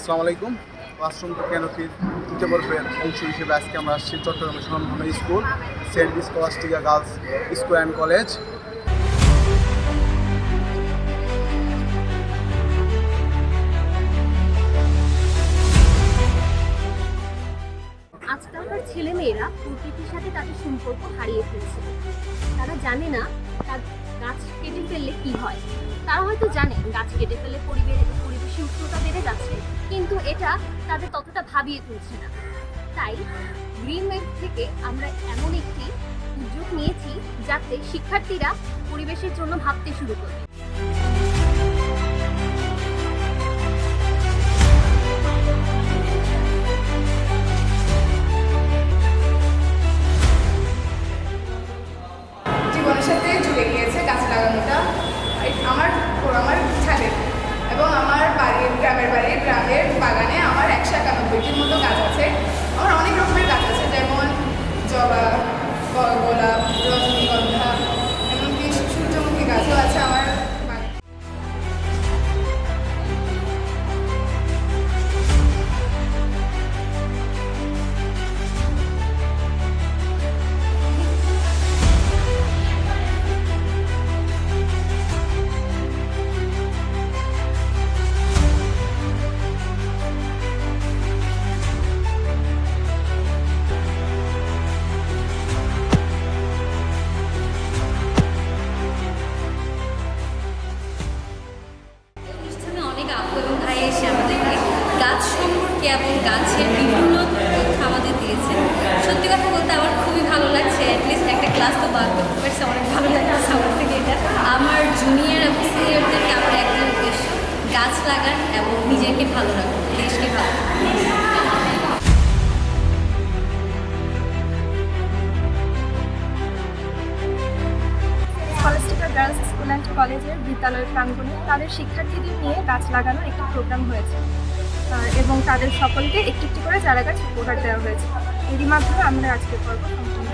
আসসালামু আলাইকুম। টু ক্যানোপির তৃতীয় পর্বের অংশ হিসেবে আজকে আমরা আসছি চট্টগ্রামের সুনামধন্য school Saint Scholastica girls school and college আজকালকার ছেলেমেয়েরা প্রকৃতির সাথে তাদের সম্পর্ক হারিয়ে ফেলছে। তারা জানে না তার গাছ কেটে ফেললে কি হয়। তারা হয়তো জানে গাছ কেটে ফেললে পরিবেশ পরিবেশের উষ্ণতা বেড়ে যাচ্ছে, কিন্তু এটা তাদের ততটা ভাবিয়ে তুলছে না। তাই গ্রিন থেকে আমরা এমন একটি উদ্যোগ নিয়েছি যাতে শিক্ষার্থীরা পরিবেশের জন্য ভাবতে শুরু করে। জীবনের সাথে জুড়ে গিয়েছে গাছ লাগানোটা। আমার আমার এবং ভাই এসে আমাদেরকে গাছ সম্পর্কে এবং গাছের বিভিন্ন তথ্য আমাদের দিয়েছে। সত্যি কথা বলতে আমার খুবই ভালো লাগছে। অ্যাটলিস্ট একটা ক্লাস তো বার করতে পারছে অনেক ভালো লাগছে আমার থেকে এটা। আমার জুনিয়র এবং সিনিয়রদেরকে আমার একদম উদ্দেশ্য গাছ লাগান এবং নিজেকে ভালো রাখুন, দেশকে ভালো গার্লস স্কুল অ্যান্ড কলেজের বিদ্যালয় প্রাঙ্গণে তাদের শিক্ষার্থীদের নিয়ে গাছ লাগানোর একটি প্রোগ্রাম হয়েছে। এবং তাদের সকলকে একটি একটি করে চারা গাছ উপহার দেওয়া হয়েছে। এরই মাধ্যমে আমরা আজকের পর্ব সম্পূর্ণ